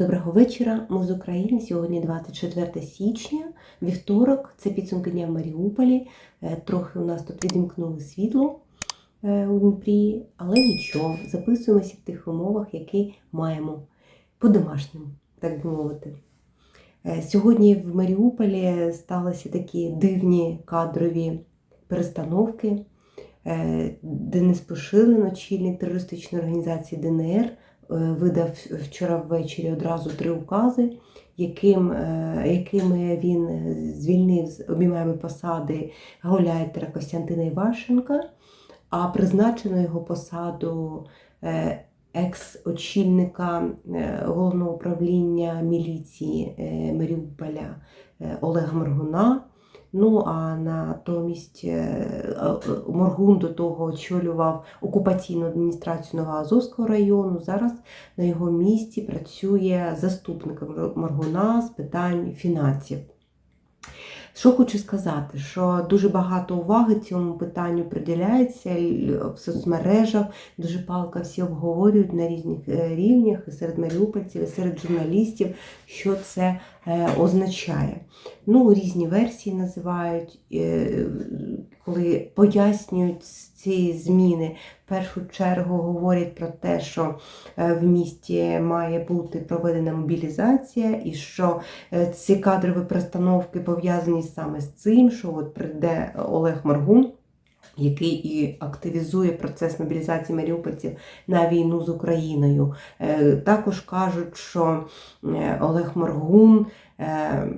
Доброго вечора, ми з України. Сьогодні 24 січня, вівторок, це підсумки дня в Маріуполі. Е, Трохи у нас тут відімкнули світло е, у Дніпрі, але нічого, записуємося в тих умовах, які маємо по-домашньому, так би мовити. Е, Сьогодні в Маріуполі сталися такі дивні кадрові перестановки. Е, Денис Пошилин, очільник терористичної організації ДНР, видав вчора ввечері одразу три укази, яким, е, якими він звільнив з обіймаємо посади гауляйтера Костянтина Івашенка, а призначено його посаду е, екс-очільника е, головного управління міліції е, Маріуполя е, Олега Моргуна. Ну а натомість е, е, Моргун до того очолював окупаційну адміністрацію Новоазовського району. Зараз на його місці працює заступник Моргуна з питань фінансів. Що хочу сказати, що дуже багато уваги цьому питанню приділяється в соцмережах, дуже палко всі обговорюють на різних е, рівнях, і серед маріупольців, і серед журналістів, що це е, означає. Ну, різні версії називають, е, коли пояснюють ці зміни. В першу чергу говорять про те, що е, в місті має бути проведена мобілізація, і що е, ці кадрові перестановки пов'язані саме з цим, що от прийде Олег Моргун. Який і активізує процес мобілізації маріупольців на війну з Україною. Е, Також кажуть, що е, Олег Моргун е,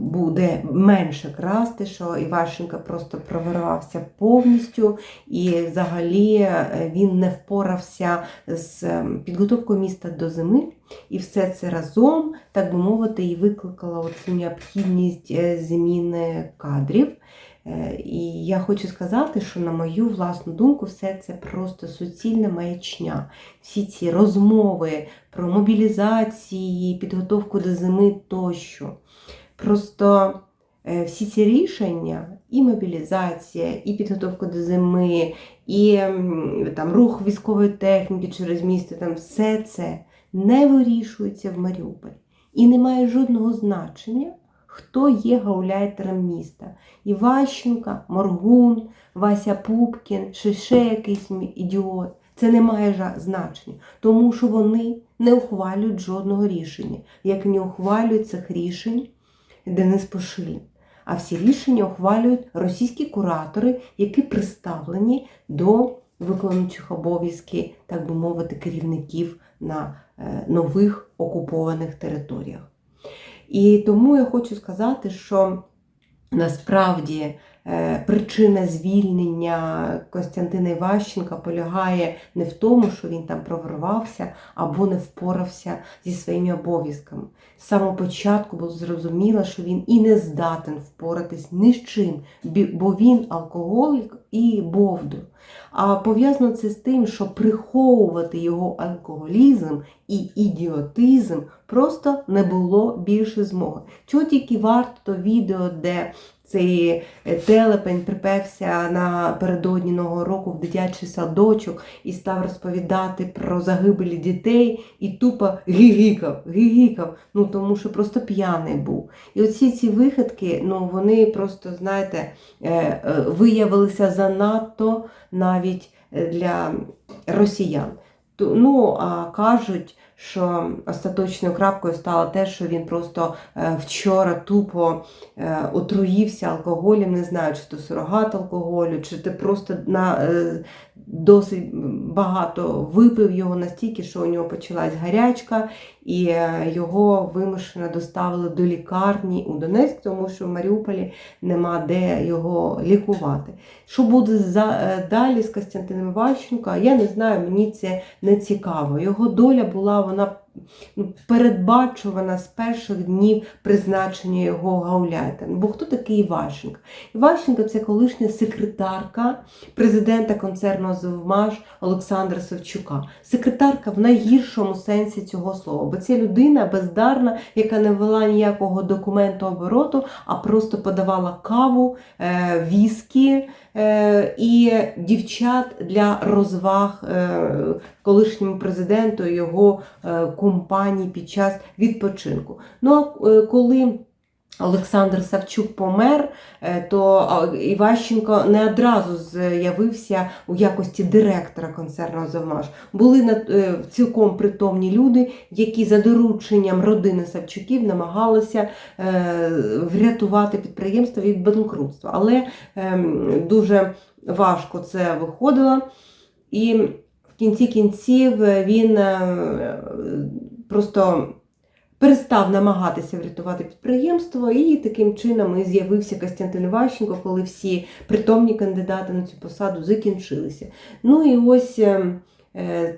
буде менше красти, що Івашенко просто проворувався повністю, і взагалі він не впорався з підготовкою міста до зими. І все це разом, так би мовити, і викликало цю необхідність зміни кадрів. Е, І я хочу сказати, що на мою власну думку, все це просто суцільна маячня. Всі ці розмови про мобілізації, підготовку до зими тощо. Просто е, всі ці рішення, і мобілізація, і підготовка до зими, і там рух військової техніки через місто, там все це не вирішується в Маріуполі. І не має жодного значення, хто є гауляйтером міста. Іващенка, Моргун, Вася Пупкін, чи ще якийсь ідіот. Це не має значення, тому що вони не ухвалюють жодного рішення, як не ухвалюють цих рішень Денис Пошилін. А всі рішення ухвалюють російські куратори, які представлені до виконуючих обов'язки, так би мовити, керівників на е, нових окупованих територіях. І тому я хочу сказати, що насправді причина звільнення Костянтина Іващенка полягає не в тому, що він там проворвався або не впорався зі своїми обов'язками. З самого початку було зрозуміло, що він і не здатен впоратись ні з чим, бо він алкоголік і бовдур. А пов'язано це з тим, що приховувати його алкоголізм і ідіотизм просто не було більше змоги. Чого тільки варто то відео, де цей е, телепень припевся напередодні Нового року в дитячий садочок і став розповідати про загибелі дітей і тупо гігікав, гігікав, ну тому що просто п'яний був. І оці ці вихідки, ну вони просто, знаєте, е, е, виявилися занадто навіть для росіян. Ну, а кажуть, що остаточною крапкою стало те, що він просто е, вчора тупо е, отруївся алкоголем, не знаю, чи то сурогат алкоголю, чи ти просто на, е, досить багато випив його настільки, що у нього почалась гарячка, і його вимушено доставили до лікарні у Донецьк, тому що в Маріуполі нема де його лікувати. Що буде далі з Костянтином Іващенко, я не знаю, мені це не цікаво. Його доля була вона ну, передбачувана з перших днів призначення його гауляйтера. Бо хто такий Іващенко? Іващенко це колишня секретарка президента концерну «Азовмаш» Олександра Савчука. Секретарка в найгіршому сенсі цього слова, бо це людина бездарна, яка не вела ніякого документу обороту, а просто подавала каву, е, віскі, і дівчат для розваг е, колишньому президенту його е, компанії під час відпочинку. Ну а е, коли Олександр Савчук помер, е, то Іващенко не одразу з'явився у якості директора концерну «Азовмаш». Були е, цілком притомні люди, які за дорученням родини Савчуків намагалися е, врятувати підприємство від банкрутства. Але ем, дуже важко це виходило. І в кінці кінців він просто перестав намагатися врятувати підприємство, і таким чином і з'явився Костянтин Ващенко, коли всі притомні кандидати на цю посаду закінчилися. Ну і ось е, е,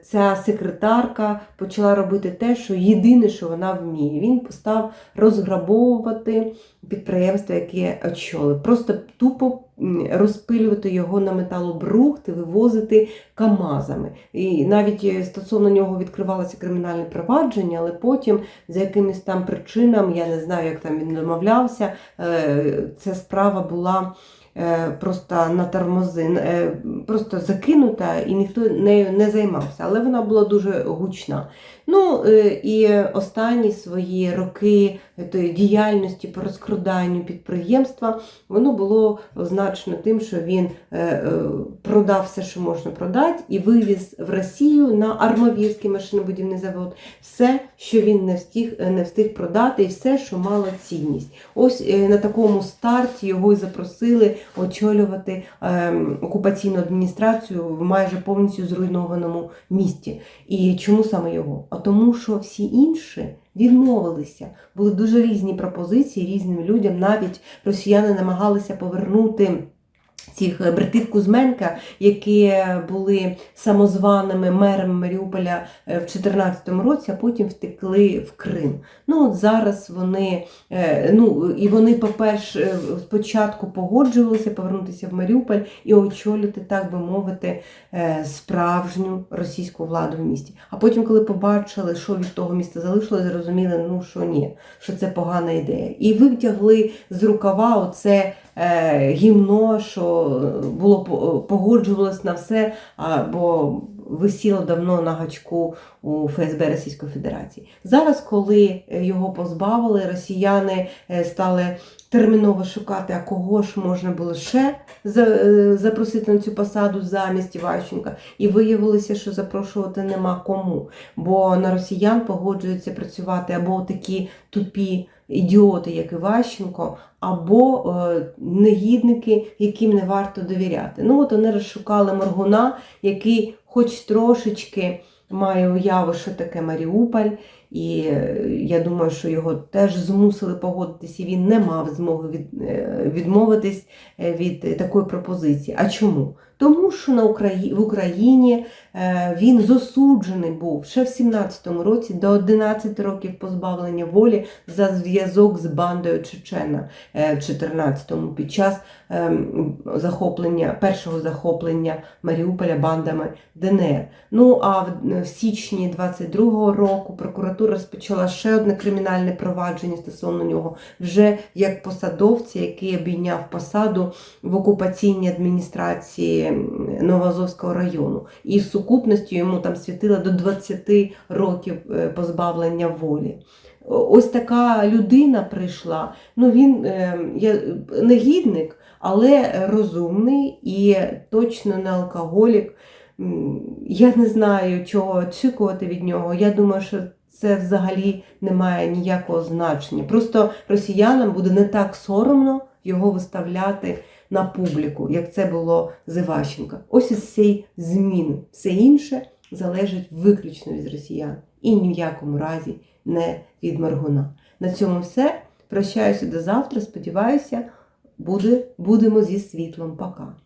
ця секретарка почала робити те, що єдине, що вона вміє. Він став розграбовувати підприємство, яке очолив. Просто тупо розпилювати його на металобрухт вивозити КАМАЗами. І навіть е, стосовно нього відкривалося кримінальне провадження, але потім за якимись там причинам, я не знаю, як там він домовлявся, е, ця справа була. Е, Просто на тормози, е, просто закинута, і ніхто нею не займався, але вона була дуже гучна. Ну е, і останні свої роки тої діяльності по розкраданню підприємства воно було означено тим, що він продав все, що можна продати, і вивіз в Росію на Армавірський машинобудівний завод все, що він не встиг, не встиг продати, і все, що мало цінність. Ось на такому старті його і запросили очолювати е, окупаційну адміністрацію в майже повністю зруйнованому місті. І чому саме його? А тому, що всі інші відмовилися. Були дуже різні пропозиції різним людям. Навіть росіяни намагалися повернути. Цих е, братів Кузьменка, які були самозваними мерами Маріуполя е, в 2014 році, а потім втекли в Крим. Ну от зараз вони, е, ну і вони, по-перше, спочатку погоджувалися повернутися в Маріуполь і очолити, так би мовити, справжню російську владу в місті. А потім, коли побачили, що від того міста залишилось, зрозуміли, ну що ні, що це погана ідея. І витягли з рукава оце гімно, що було по- погоджувалось на все, бо висіло давно на гачку у ФСБ Російської Федерації. Зараз, коли е, його позбавили, росіяни е, стали терміново шукати, а кого ж можна було ще е, запросити на цю посаду замість Іващенка. І виявилося, що запрошувати нема кому. Бо на росіян погоджуються працювати або такі тупі ідіоти, як Іващенко, або негідники, яким не варто довіряти. Ну от вони розшукали Моргуна, який хоч трошечки має уяву, що таке Маріуполь. І е, я думаю, що його теж змусили погодитись, і він не мав змоги е, відмовитись е, від такої пропозиції. А чому? Тому що на Украї... в Україні е, він засуджений був ще в 17-му році до 11 років позбавлення волі за зв'язок з бандою Чечена е, в 14-му під час ем, захоплення, першого захоплення Маріуполя бандами ДНР. Ну а в січні 22-го року прокуратура розпочала ще одне кримінальне провадження стосовно нього, вже як посадовця, який обійняв посаду в окупаційній адміністрації м, Новоазовського району. І з сукупністю йому там світило до 20 років е, позбавлення волі. Ось така людина прийшла. Ну він е, я, негідник, але розумний і точно не алкоголік. Я не знаю, чого очікувати від нього. Я думаю, що це взагалі не має ніякого значення. Просто росіянам буде не так соромно його виставляти на публіку, як це було з Іващенка. Ось із цієї зміни. Все інше залежить виключно від росіян і ні в якому разі не від Маргуна. На цьому все. Прощаюся до завтра. Сподіваюся, буде, будемо зі світлом. Пока.